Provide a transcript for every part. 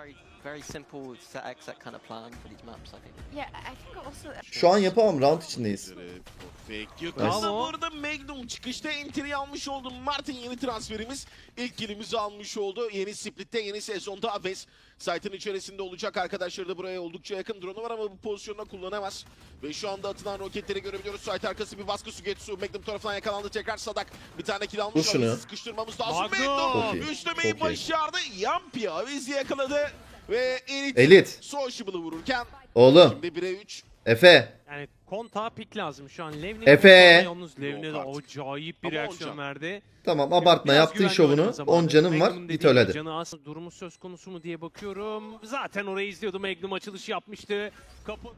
very very simple set set kind of plan for these maps, I think. Yeah, I think also Şu an yapamam round içindeyiz. Fake. Nice. Aslında bu arada Magnum çıkışta entry almış oldu. Martin yeni transferimiz. ilk kilimizi almış oldu. Yeni split'te yeni sezonda Aves site'ın içerisinde olacak. Arkadaşları da buraya oldukça yakın. Drone'u var ama bu pozisyonda kullanamaz. Ve şu anda atılan roketleri görebiliyoruz. Site arkası bir baskı Sugetsu. Magnum tarafından yakalandı. Tekrar Sadak bir tane kill almış. Şunu. Sıkıştırmamız lazım. Magnum! Üçlemeyi başardı. Yampi Aves'i yakaladı. Ve Elite, Elit. Sociable'ı vururken Oğlum. şimdi 1'e 3. Efe. Yani kontağa pik lazım şu an. Levni Efe! Yalnız Levni de acayip bir Ama reaksiyon verdi. Tamam abartma Biraz yaptın güvenli şovunu. oynadı zamanı. 10 canım var. Git öyle hadi. Canı az durumu söz konusu mu diye bakıyorum. Zaten orayı izliyordu. Magnum açılışı yapmıştı. Kapı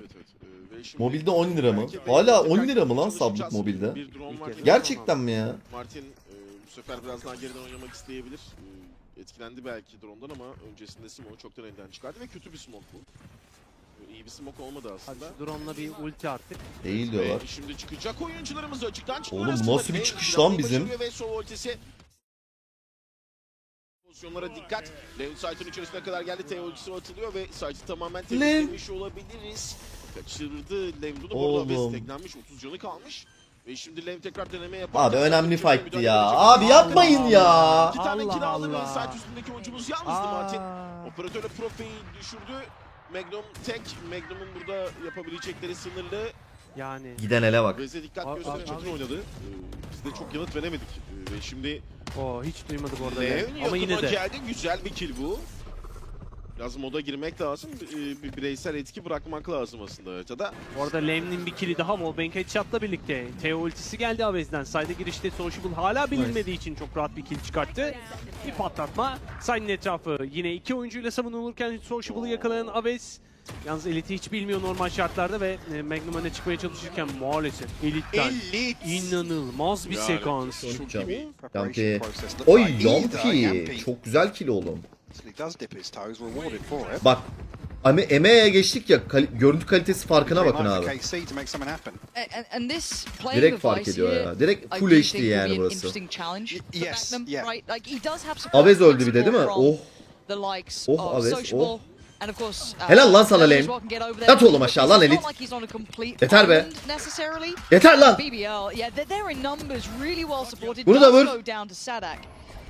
Evet, evet. Ee, ve şimdi- Mobilde 10 lira mı? Hala tekrar 10 lira mı lan sablık mobilde? Gerçekten mi ya? Martin e, bu sefer biraz daha geriden oynamak isteyebilir. E, etkilendi belki drone'dan ama öncesinde Smoke'u çoktan elden çıkardı ve kötü bir smoke bu. İyi bir smoke olmadı aslında. drone'la bir ulti attık. Değil diyorlar. Ve şimdi çıkacak oyuncularımız açıktan çıkıyor. Oğlum bu aslında. nasıl bir çıkış lan bizim? Ve sol ultisi. Pozisyonlara dikkat. Leon site'ın içerisine kadar geldi. T ultisi atılıyor ve site'ı tamamen temizlemiş olabiliriz. Kaçırdı Lemru'nu. Bu arada Oğlum. desteklenmiş. 30 canı kalmış. Ve şimdi Lev tekrar deneme yapar. Abi önemli fight'ti ya. Abi yapmayın ya. İki tane Allah kill aldı ve Allah. site üstündeki oyuncumuz yalnızdı Martin. Aa, Operatörle Profe'yi düşürdü. Magnum tek. Magnum'un burada yapabilecekleri sınırlı. yani Giden ele bak. Vez'e dikkat Abi- gösteremedik. abi- oynadı. Ee, Biz de çok yanıt veremedik. Ee, Ve şimdi o hiç duymadı bu arada. Lev Ama yine de. geldi. Güzel bir kill bu. Biraz moda girmek lazım. Ee, Bir bireysel etki bırakmak lazım aslında haritada. Bu arada Lem'nin bir kili daha Wallbang Headshot'la birlikte. Teo ultisi geldi Avez'den. Side'e girişte Sociable hala bilinmediği için çok rahat bir kill çıkarttı. Bir patlatma. Side'nin etrafı yine iki oyuncuyla savunulurken Sociable'ı yakalayan Avez. Yalnız Elite'i hiç bilmiyor normal şartlarda ve e, Magnum öne çıkmaya çalışırken maalesef Elite'den 50 inanılmaz bir Yani sekans. çok iyi. Yampi. Oy Yampi. Çok güzel kill oğlum. Bak ama emeğe geçtik ya kal görüntü kalitesi farkına bakın abi. Direkt fark ediyor ya. Direkt full HD yani burası. Avez öldü bir de değil mi? Oh. Oh Avez oh. Helal lan sana Lane. Yat oğlum aşağı lan Elit. Yeter be. Yeter lan. Bunu da vur.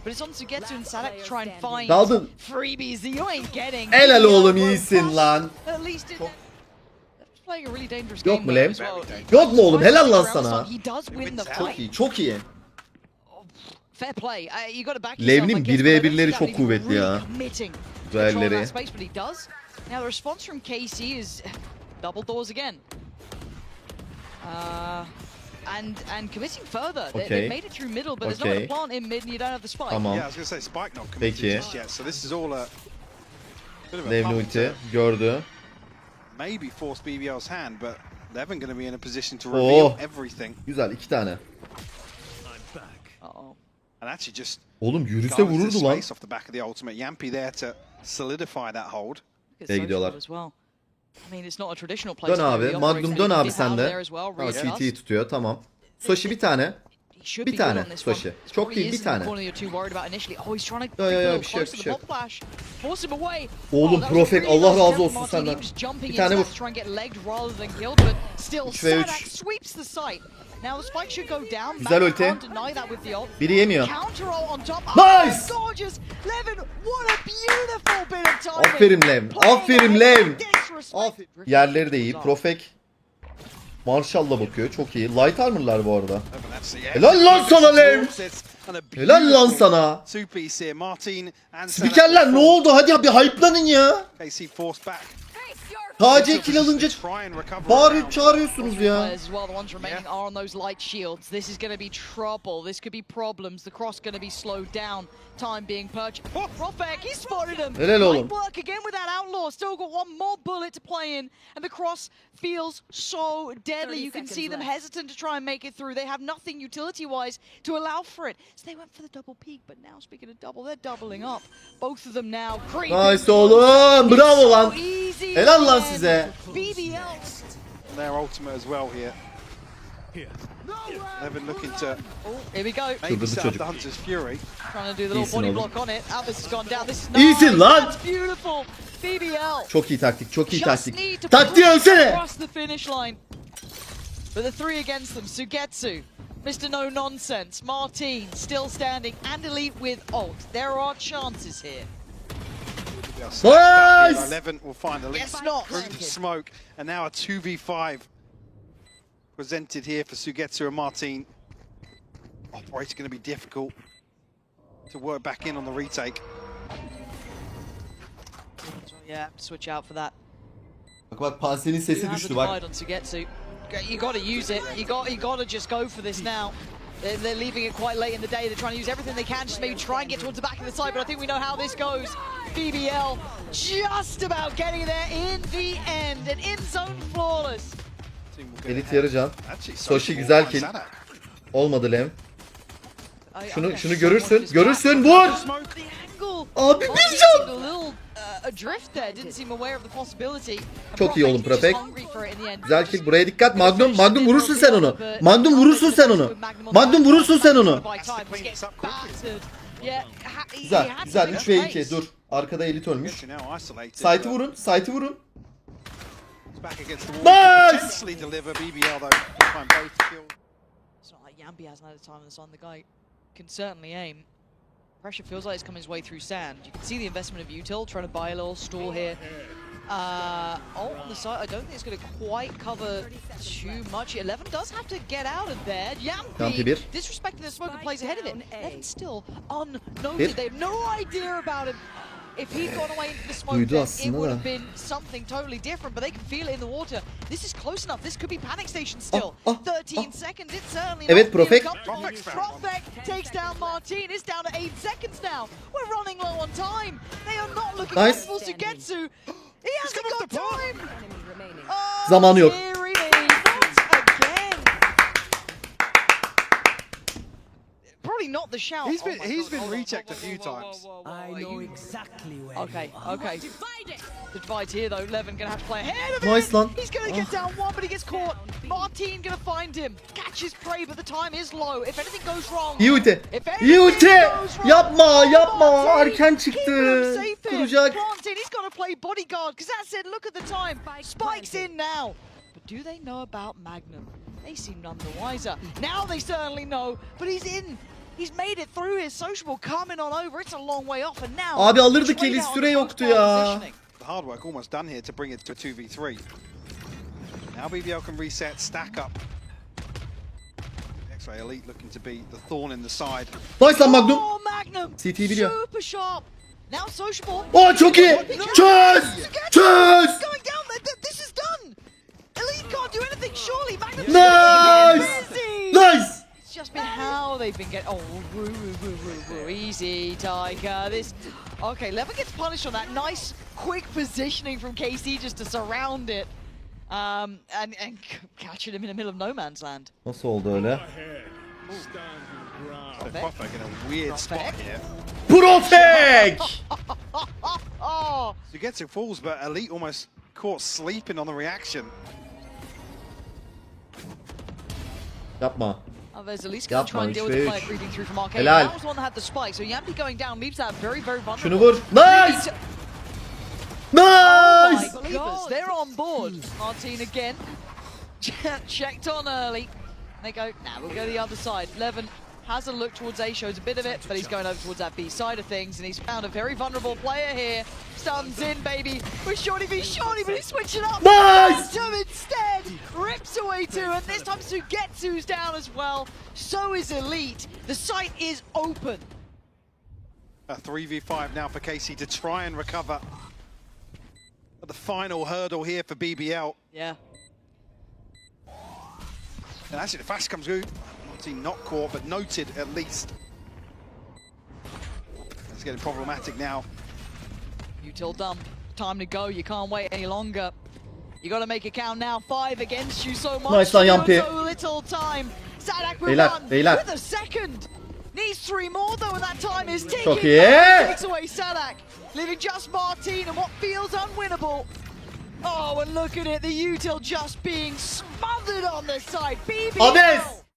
But it's once you get to Insanak, try and find Daldın. freebies that you ain't getting. Helal oğlum iyisin lan. At least it... Yok mu lem? Yok mu oğlum? Helal lan sana. Çok iyi, çok iyi. Uh, Lev'nin 1v1'leri çok kuvvetli ya. Güzelleri. Now the response from KC is double doors again. Uh, and and committing further. They, Okay. they've made it through middle, but there's Okay. one to plant in mid, and you don't have the spike. Tamam. Yeah, I was to say Spike not committed Peki. just yet, so this is all a bit of a ulti gördü. maybe force BBL's hand, but Levin going to be in a position to Oh. reveal everything Güzel iki tane. Uh-oh. and actually just Oğlum yürüse vururdu lan. off the back of the ultimate. Yampi there to solidify that hold. Social gidiyorlar. Dön abi. Magnum dön abi sen de. Ha, CT'yi tutuyor tamam. Soshi bir tane. Bir tane Soshi. Çok değil bir tane. Ya ya ya bir şey yok bir şey yok. Oğlum Profek Allah razı olsun senden. Bir tane vur. 3 ve 3. Güzel ulti. Biri yemiyor. Nice! Aferin Levin. Aferin Levin. Yerleri de iyi. Profek Marshall'la bakıyor. Çok iyi. Light armor'lar bu arada. Helal lan sana Lev. Helal lan sana. Spikerler ne oldu? Hadi abi hype'lanın ya. KC forced kill alınca Try and recover bağırıp around. çağırıyorsunuz ya. As well, the ones remaining are on those light shields. This is going to be trouble. This could be problems. The cross going to be slowed down. Time being purchased. Oh, Profek, he spotted him. Helal oğlum. Nice work again with that outlaw. Still got one more bullet to play in. And the cross feels so deadly. You can see seconds them hesitant to try and make it through. They have nothing utility-wise to allow for it. So they went for the double peak. But now, speaking of double, they're doubling up. Both of them now creeping. Nice oğlum. Bravo It's lan. so Helal lan again. size. BBL Their ultimate as well here. Here. Levin looking to oh, Here we go. maybe Çıldırdı set up the Hunter's Fury. Trying to do the little İyisin body oğlum. block on it. Alvis has gone down. This is İyisin nice. lan. That's beautiful. BBL. Çok iyi taktik, çok iyi Just taktik. need to Taktiği push ölsene. across the finish line. But the three against them, Sugetsu, Mr. No Nonsense, Martin still standing, and Elite with ult. There are chances here. They are stacked up here. Nice! Levin will find a Guess not. through the smoke, and now a 2v5 presented here for Sugetsu and Martin. Operator going to be difficult to work back in on the retake. Yeah, switch out for that. Bak bak Pansel'in sesi Who has a düştü bak. on Sugetsu? You got to use it. You got you got to just go for this now. They're, they're leaving it quite late in the day. They're trying to use everything they can, just maybe try and get towards the back of the side. But I think we know how this goes. BBL just about getting there in the end. An in zone flawless. Elit yarıcan. Soshi güzel kill. Olmadı Lem. Şunu şunu görürsün. Görürsün vur. Abi bir can. Çok iyi oğlum Prapek. Güzel kill. Buraya dikkat. Magnum, Magnum vurursun sen onu. Magnum vurursun sen onu. Magnum vurursun sen onu. Magnum vurursun sen onu. Güzel, güzel. 3 ve 2. Dur. Arkada elit ölmüş. Sugetsu now isolated. Site'ı but vurun, site'ı vurun. it's Back against the wall. Nice! Potentially deliver BBL though. Can find both kills. It's not like Yambi hasn't had a time in the sun. The guy can certainly aim. Pressure feels like it's coming his way through sand. You can see the investment of Util trying to buy a little stall here. Uh, oh, on the side, I don't think it's going to quite cover too much. Eleven does have to get out of there. Yampi Yampi disrespecting the smoke and plays ahead of it. Eleven still unnoted. Bir. They have no idea about him. If he'd gone away into the smoke, Duydu then it would have been something totally different. But they can feel it in the water. This is close enough. This could be panic station still. Ah, ah, 13 ah. seconds. It's certainly Evet, not feeling Profek. comfortable. Profek's found one. Profek takes down Martin. It's down to eight seconds now. We're running low on time. They are not looking Nice. comfortable. Sugetsu. He hasn't come off got the park. time. Oh, Zamanı yok. dearie me. Not again. Probably not the shout. He's Oh been- my he's God. been Whoa, whoa, rechecked a few whoa, whoa, times. whoa, whoa, I know exactly where Okay, you are. Okay. The divide here though, Levin gonna have to play ahead of Nice it. He's gonna get oh. down one, but he gets caught. Martin gonna find him. Catches prey, but the time is low. If anything goes wrong, İyi ulti. if anything İyi ulti. goes wrong, Yapma, oh, yapma. Martin, Erken keep çıktı. Kuracak. Martin, he's gotta play bodyguard because that's it. Look at the time. Spikes in now. But do they know about Magnum? They seem none the wiser. Now they certainly know, but he's in. He's made it through his sociable coming on over. It's a long way off, and now Abi alırdık trade eli, süre yoktu crossbar ya. Positioning. The hard work almost done here to bring it to a 2v3. Now BBL can reset, stack up. X-Ray Elite looking to be the thorn in the side. Nice lan Magnum. Oh, Magnum. CT biliyor. Super sharp. Now sociable. Oh çok iyi. Çöz. Çöz. Going down. Th- th- This is done. Elite can't do anything. Surely Magnum. Nice. Busy. Nice. It's just been how they've been getting. Oh, woo, woo, woo, woo, woo. Easy, Tiger. This. Okay, Levin gets punished on that. Nice, quick positioning from KC just to surround it. Um, and, and c- catching him in the middle of no man's land. Nasıl oldu öyle? So Profek in a weird spot here. Profek. here. Profek. Oh, Sugetsu falls, but Elite almost caught sleeping on the reaction. Yapma. Oh, there's at least going to try and deal with the üç player creeping through from Arcade. Helal. That was the one that had the spike, so Yampi going down leaves that very, very vulnerable. Şunu vur. Nice. Nice. my believers, they're on board. Hmm. Martin again. Checked on early. They go, nah, we'll go the other side. Levin has a look towards A, shows a bit of it, but he's going over towards that B side of things, and he's found a very vulnerable player here. Stuns in, baby. With Shorty v Shorty, but he's switching up. Nice! Phantom instead rips away two, and this time Sugetsu's down as well. So is Elite. The site is open. A 3v5 now for Casey to try and recover. But the final hurdle here for BBL. Yeah. And actually, the fast comes through. Obviously not caught, but noted at least. It's getting problematic now. Util dump. Time to go. You can't wait any longer. You got to make it count now. Five against you so much. Nice lan You Yampi. have So little time. Sadak will Beyler, run beyler. with a second. Needs three more though, and that time is ticking. Çok iyi. Takes away Sadak, leaving just Martin and what feels unwinnable. Oh, and look at it. The util just being smothered on the side. BBL. Aves!